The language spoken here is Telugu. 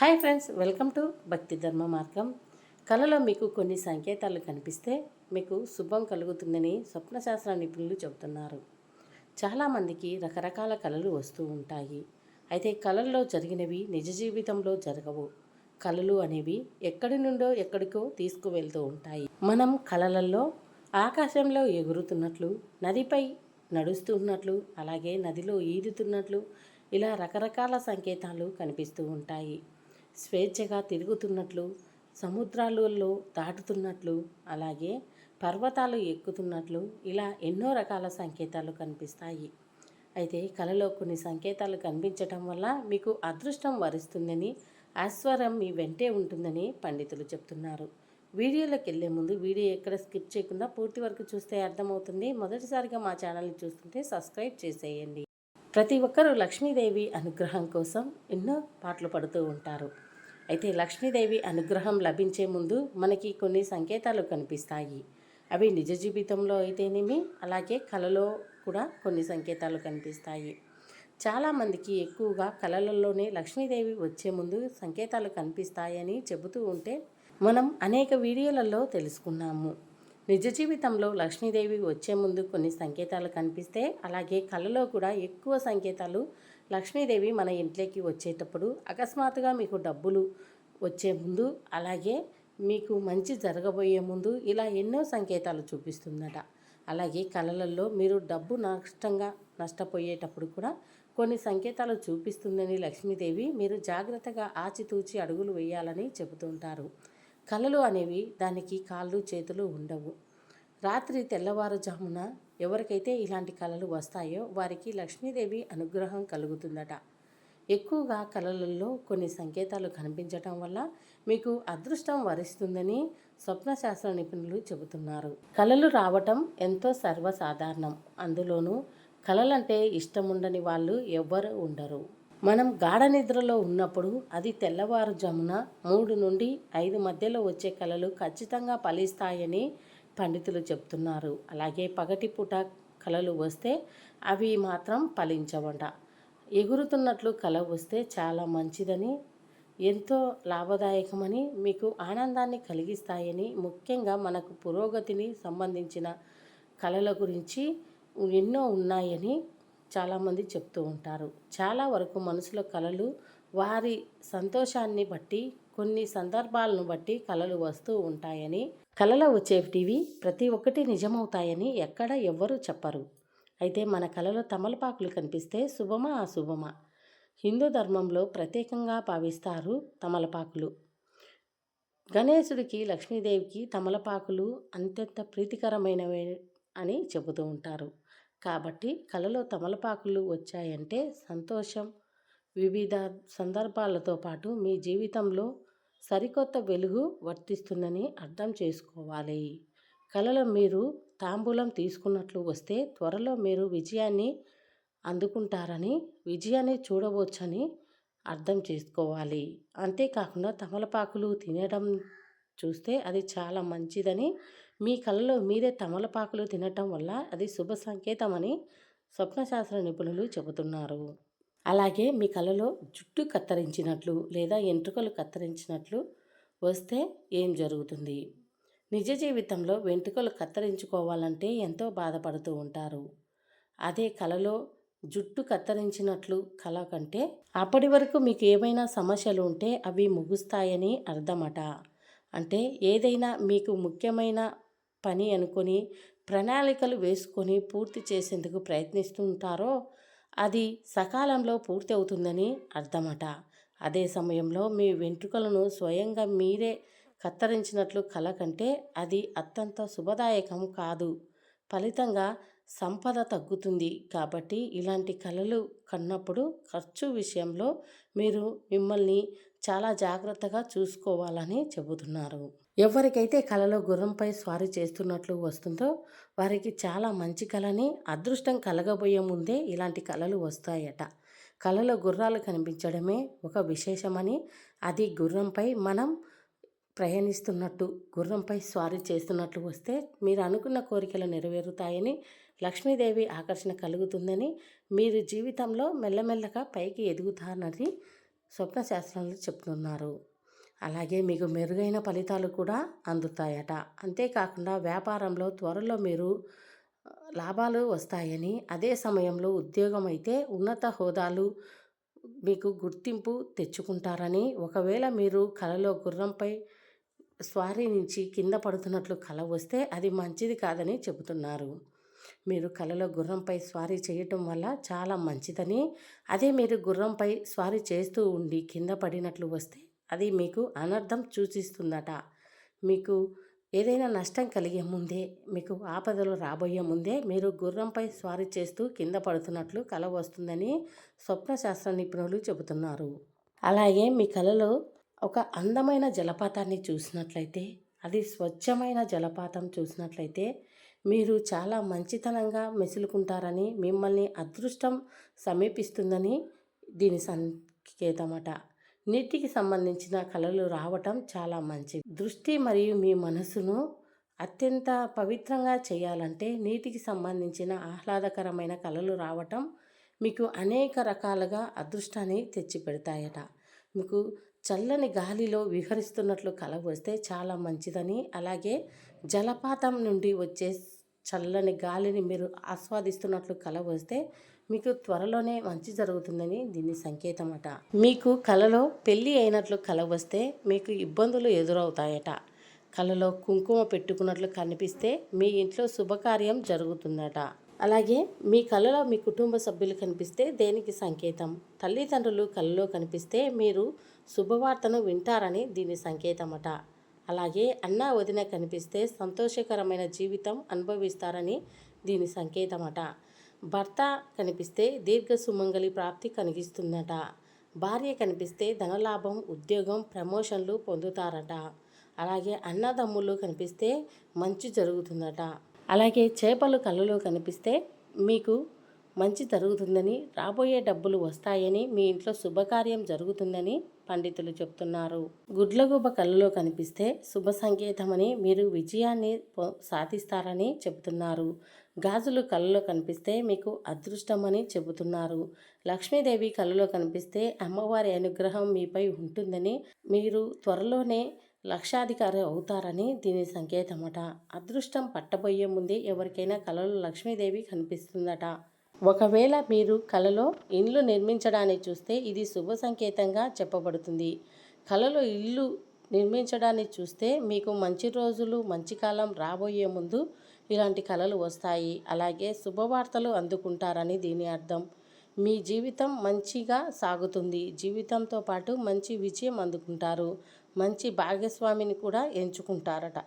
హాయ్ ఫ్రెండ్స్ వెల్కమ్ టు భక్తి ధర్మ మార్గం. కళలో మీకు కొన్ని సంకేతాలు కనిపిస్తే మీకు శుభం కలుగుతుందని స్వప్నశాస్త్ర నిపుణులు చెబుతున్నారు. చాలామందికి రకరకాల కళలు వస్తూ ఉంటాయి. అయితే కళల్లో జరిగినవి నిజ జీవితంలో జరగవు. కళలు అనేవి ఎక్కడి నుండో ఎక్కడికో తీసుకువెళ్తూ ఉంటాయి. మనం కళలలో ఆకాశంలో ఎగురుతున్నట్లు నదిపై నడుస్తున్నట్లు అలాగే నదిలో ఈదుతున్నట్లు ఇలా రకరకాల సంకేతాలు కనిపిస్తూ ఉంటాయి. స్వేచ్ఛగా తిరుగుతున్నట్లు సముద్రాలలో దాటుతున్నట్లు అలాగే పర్వతాలు ఎక్కుతున్నట్లు ఇలా ఎన్నో రకాల సంకేతాలు కనిపిస్తాయి. అయితే కళలో కొన్ని సంకేతాలు కనిపించటం వల్ల మీకు అదృష్టం వరిస్తుందని ఐశ్వర్యం మీ వెంటే ఉంటుందని పండితులు చెప్తున్నారు. వీడియోలోకి వెళ్ళే ముందు వీడియో ఎక్కడ స్కిప్ చేయకుండా పూర్తి వరకు చూస్తే అర్థమవుతుంది. మొదటిసారిగా మా ఛానల్ని చూస్తుంటే సబ్స్క్రైబ్ చేసేయండి. ప్రతి ఒక్కరూ లక్ష్మీదేవి అనుగ్రహం కోసం ఎన్నో పాటలు పడుతూ ఉంటారు. అయితే లక్ష్మీదేవి అనుగ్రహం లభించే ముందు మనకి కొన్ని సంకేతాలు కనిపిస్తాయి. అవి నిజ జీవితంలో అయితేనేమి అలాగే కళలో కూడా కొన్ని సంకేతాలు కనిపిస్తాయి. చాలామందికి ఎక్కువగా కళలలోనే లక్ష్మీదేవి వచ్చే ముందు సంకేతాలు కనిపిస్తాయని చెబుతూ ఉంటే మనం అనేక వీడియోలలో తెలుసుకున్నాము. నిజ జీవితంలో లక్ష్మీదేవి వచ్చే ముందు కొన్ని సంకేతాలు కనిపిస్తే అలాగే కళలో కూడా ఎక్కువ సంకేతాలు లక్ష్మీదేవి మన ఇంట్లోకి వచ్చేటప్పుడు అకస్మాత్తుగా మీకు డబ్బులు వచ్చే ముందు అలాగే మీకు మంచి జరగబోయే ముందు ఇలా ఎన్నో సంకేతాలు చూపిస్తుందట. అలాగే కళలలో మీరు డబ్బు నష్టంగా నష్టపోయేటప్పుడు కూడా కొన్ని సంకేతాలు చూపిస్తుందని లక్ష్మీదేవి మీరు జాగ్రత్తగా ఆచితూచి అడుగులు వేయాలని చెబుతుంటారు. కళలు అనేవి దానికి కాళ్ళు చేతులు ఉండవు. రాత్రి తెల్లవారుజామున ఎవరికైతే ఇలాంటి కళలు వస్తాయో వారికి లక్ష్మీదేవి అనుగ్రహం కలుగుతుందట. ఎక్కువగా కళలలో కొన్ని సంకేతాలు కనిపించటం వల్ల మీకు అదృష్టం వరిస్తుందని స్వప్నశాస్త్ర నిపుణులు చెబుతున్నారు. కళలు రావటం ఎంతో సర్వసాధారణం. అందులోనూ కళలంటే ఇష్టం ఉండని వాళ్ళు ఎవ్వరు ఉండరు. మనం గాఢ నిద్రలో ఉన్నప్పుడు అది తెల్లవారుజామున మూడు నుండి ఐదు మధ్యలో వచ్చే కళలు ఖచ్చితంగా ఫలిస్తాయని పండితులు చెప్తున్నారు. అలాగే పగటిపూట కళలు వస్తే అవి మాత్రం ఫలించవంట. ఎగురుతున్నట్లు కళ వస్తే చాలా మంచిదని ఎంతో లాభదాయకమని మీకు ఆనందాన్ని కలిగిస్తాయని ముఖ్యంగా మనకు పురోగతిని సంబంధించిన కళల గురించి ఎన్నో ఉన్నాయని చాలామంది చెప్తూ ఉంటారు. చాలా వరకు మనసులో కళలు వారి సంతోషాన్ని బట్టి కొన్ని సందర్భాలను బట్టి కళలు వస్తూ ఉంటాయని కళలు వచ్చేటివి ప్రతి ఒక్కటి నిజమవుతాయని ఎక్కడ ఎవ్వరూ చెప్పరు. అయితే మన కళలో తమలపాకులు కనిపిస్తే శుభమా అశుభమా? హిందూ ధర్మంలో ప్రత్యేకంగా భావిస్తారు తమలపాకులు. గణేశుడికి లక్ష్మీదేవికి తమలపాకులు అత్యంత ప్రీతికరమైనవి అని చెబుతూ ఉంటారు. కాబట్టి కళలో తమలపాకులు వచ్చాయంటే సంతోషం వివిధ సందర్భాలతో పాటు మీ జీవితంలో సరికొత్త వెలుగు వర్తిస్తుందని అర్థం చేసుకోవాలి. కళలో మీరు తాంబూలం తీసుకున్నట్లు వస్తే త్వరలో మీరు విజయాన్ని అందుకుంటారని విజయాన్ని చూడవచ్చని అర్థం చేసుకోవాలి. అంతేకాకుండా తమలపాకులు తినడం చూస్తే అది చాలా మంచిదని మీ కళలో మీరే తమలపాకులు తినటం వల్ల అది శుభ సంకేతమని స్వప్నశాస్త్ర నిపుణులు చెబుతున్నారు. అలాగే మీ కళలో జుట్టు కత్తిరించినట్లు లేదా ఎంట్రుకలు కత్తిరించినట్లు వస్తే ఏం జరుగుతుంది? నిజ జీవితంలో వెంట్రుకలు కత్తిరించుకోవాలంటే ఎంతో బాధపడుతూ ఉంటారు. అదే కళలో జుట్టు కత్తిరించినట్లు కళ కంటే అప్పటి వరకు మీకు ఏమైనా సమస్యలు ఉంటే అవి ముగుస్తాయని అర్థమట. అంటే ఏదైనా మీకు ముఖ్యమైన పని అనుకొని ప్రణాళికలు వేసుకొని పూర్తి చేసేందుకు ప్రయత్నిస్తుంటారో అది సకాలంలో పూర్తి అవుతుందని అర్థమట. అదే సమయంలో మీ వెంట్రుకలను స్వయంగా మీరే కత్తిరించినట్లు కల కంటే అది అత్యంత శుభదాయకం కాదు. ఫలితంగా సంపద తగ్గుతుంది కాబట్టి ఇలాంటి కళలు కన్నప్పుడు ఖర్చు విషయంలో మీరు మిమ్మల్ని చాలా జాగ్రత్తగా చూసుకోవాలని చెబుతున్నారు. ఎవరికైతే కళలో గుర్రంపై స్వారీ చేస్తున్నట్లు వస్తుందో వారికి చాలా మంచి కళని అదృష్టం కలగబోయే ముందే ఇలాంటి కళలు వస్తాయట. కళలో గుర్రాలు కనిపించడమే ఒక విశేషమని అది గుర్రంపై మనం ప్రయాణిస్తున్నట్టు గుర్రంపై స్వారీ చేస్తున్నట్లు వస్తే మీరు అనుకున్న కోరికలు నెరవేరుతాయని లక్ష్మీదేవి ఆకర్షణ కలుగుతుందని మీరు జీవితంలో మెల్లమెల్లగా పైకి ఎదుగుతారని స్వప్నశాస్త్రంలో చెప్తున్నారు. అలాగే మీకు మెరుగైన ఫలితాలు కూడా అందుతాయట. అంతేకాకుండా వ్యాపారంలో త్వరలో మీరు లాభాలు వస్తాయని అదే సమయంలో ఉద్యోగం అయితే ఉన్నత హోదాలు మీకు గుర్తింపు తెచ్చుకుంటారని ఒకవేళ మీరు కలలో గుర్రంపై స్వారీ నుంచి కింద పడుతున్నట్లు కల వస్తే అది మంచిది కాదని చెబుతున్నారు. మీరు కలలో గుర్రంపై స్వారీ చేయటం వల్ల చాలా మంచిదని అదే మీరు గుర్రంపై స్వారీ చేస్తూ ఉండి కింద పడినట్లు వస్తే అది మీకు అనర్థం సూచిస్తుందట. మీకు ఏదైనా నష్టం కలిగే ముందే మీకు ఆపదలు రాబోయే ముందే మీరు గుర్రంపై స్వారీ చేస్తూ కింద పడుతున్నట్లు కల వస్తుందని స్వప్న శాస్త్ర నిపుణులు చెబుతున్నారు. అలాగే మీ కలలో ఒక అందమైన జలపాతాన్ని చూసినట్లయితే అది స్వచ్ఛమైన జలపాతం చూసినట్లయితే మీరు చాలా మంచితనంగా మెసులుకుంటారని మిమ్మల్ని అదృష్టం సమీపిస్తుందని దీని సంకేతమట. నీటికి సంబంధించిన కళలు రావటం చాలా మంచిది. దృష్టి మరియు మీ మనసును అత్యంత పవిత్రంగా చేయాలంటే నీటికి సంబంధించిన ఆహ్లాదకరమైన కళలు రావటం మీకు అనేక రకాలుగా అదృష్టాన్ని తెచ్చిపెడతాయట. మీకు చల్లని గాలిలో విహరిస్తున్నట్లు కల వస్తే చాలా మంచిదని. అలాగే జలపాతం నుండి వచ్చే చల్లని గాలిని మీరు ఆస్వాదిస్తున్నట్లు కల వస్తే మీకు త్వరలోనే మంచి జరుగుతుందని దీని సంకేతం అట మీకు కలలో పెళ్ళి అయినట్లు కల వస్తే మీకు ఇబ్బందులు ఎదురవుతాయట. కలలో కుంకుమ పెట్టుకున్నట్లు కనిపిస్తే మీ ఇంట్లో శుభకార్యం జరుగుతుందట. అలాగే మీ కలలో మీ కుటుంబ సభ్యులు కనిపిస్తే దేనికి సంకేతం? తల్లిదండ్రులు కళలో కనిపిస్తే మీరు శుభవార్తను వింటారని దీని సంకేతమట. అలాగే అన్న వదిన కనిపిస్తే సంతోషకరమైన జీవితం అనుభవిస్తారని దీని సంకేతమట. భర్త కనిపిస్తే దీర్ఘ సుమంగళి ప్రాప్తి కలిగిస్తుందట. భార్య కనిపిస్తే ధనలాభం ఉద్యోగం ప్రమోషన్లు పొందుతారట. అలాగే అన్నదమ్ములు కనిపిస్తే మంచి జరుగుతుందట. అలాగే చేపలు కళ్ళలో కనిపిస్తే మీకు మంచి జరుగుతుందని రాబోయే డబ్బులు వస్తాయని మీ ఇంట్లో శుభకార్యం జరుగుతుందని పండితులు చెప్తున్నారు. గుడ్లగూబ కళ్ళలో కనిపిస్తే శుభ సంకేతమని మీరు విజయాన్ని సాధిస్తారని చెబుతున్నారు. గాజులు కళ్ళలో కనిపిస్తే మీకు అదృష్టమని చెబుతున్నారు. లక్ష్మీదేవి కళ్ళలో కనిపిస్తే అమ్మవారి అనుగ్రహం మీపై ఉంటుందని మీరు త్వరలోనే లక్షాధికారి అవుతారని దీని సంకేతమట. అదృష్టం పట్టబోయే ముందే ఎవరికైనా కలలో లక్ష్మీదేవి కనిపిస్తుందట. ఒకవేళ మీరు కలలో ఇండ్లు నిర్మించడాన్ని చూస్తే ఇది శుభ సంకేతంగా చెప్పబడుతుంది. కలలో ఇల్లు నిర్మించడాన్ని చూస్తే మీకు మంచి రోజులు మంచి కాలం రాబోయే ముందు ఇలాంటి కళలు వస్తాయి. అలాగే శుభవార్తలు అందుకుంటారని దీని అర్థం. మీ జీవితం మంచిగా సాగుతుంది. జీవితంతో పాటు మంచి విజయం అందుకుంటారు. మంచి భాగస్వామిని కూడా ఎంచుకుంటారట.